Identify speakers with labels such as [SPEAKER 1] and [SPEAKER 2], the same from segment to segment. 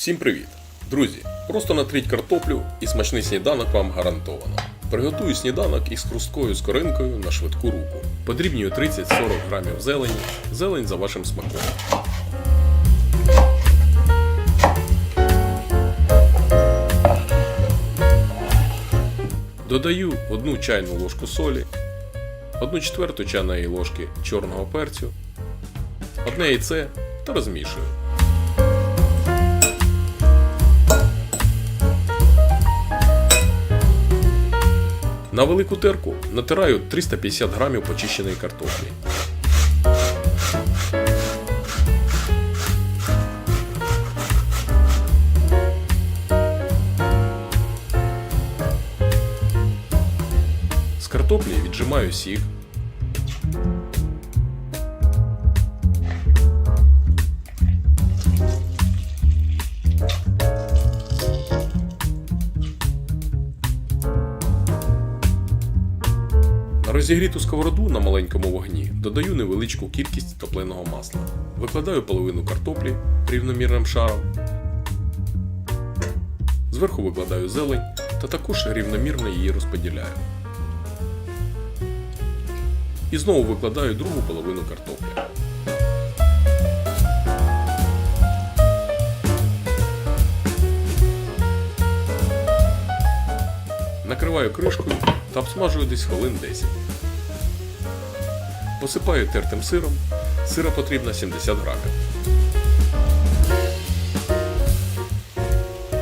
[SPEAKER 1] Всім привіт! Друзі! Просто натріть картоплю і смачний сніданок вам гарантовано. Приготую сніданок із хрусткою скоринкою на швидку руку. Подрібнюю 30-40 грамів зелені, зелень за вашим смаком. Додаю 1 чайну ложку солі, 1 четверту чайної ложки чорного перцю, одне яйце та розмішую. На велику терку натираю 350 грамів почищеної картоплі. З картоплі віджимаю сік. Розігріту сковороду на маленькому вогні додаю невеличку кількість топленого масла. Викладаю половину картоплі рівномірним шаром. Зверху викладаю зелень та також рівномірно її розподіляю. І знову викладаю другу половину картоплі. Накриваю кришкою та обсмажую десь хвилин 10. Посипаю тертим сиром. Сира потрібно 70 грамів.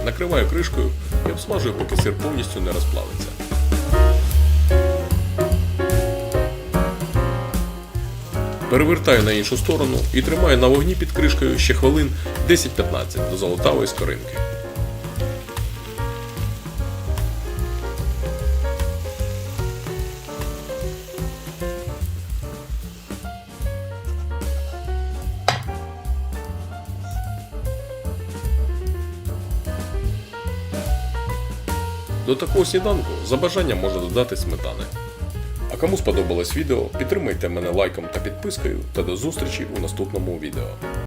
[SPEAKER 1] Накриваю кришкою і обсмажую, поки сир повністю не розплавиться. Перевертаю на іншу сторону і тримаю на вогні під кришкою ще хвилин 10-15 до золотавої скоринки. До такого сніданку за бажанням можна додати сметани. А кому сподобалось відео, підтримайте мене лайком та підпискою та до зустрічі у наступному відео.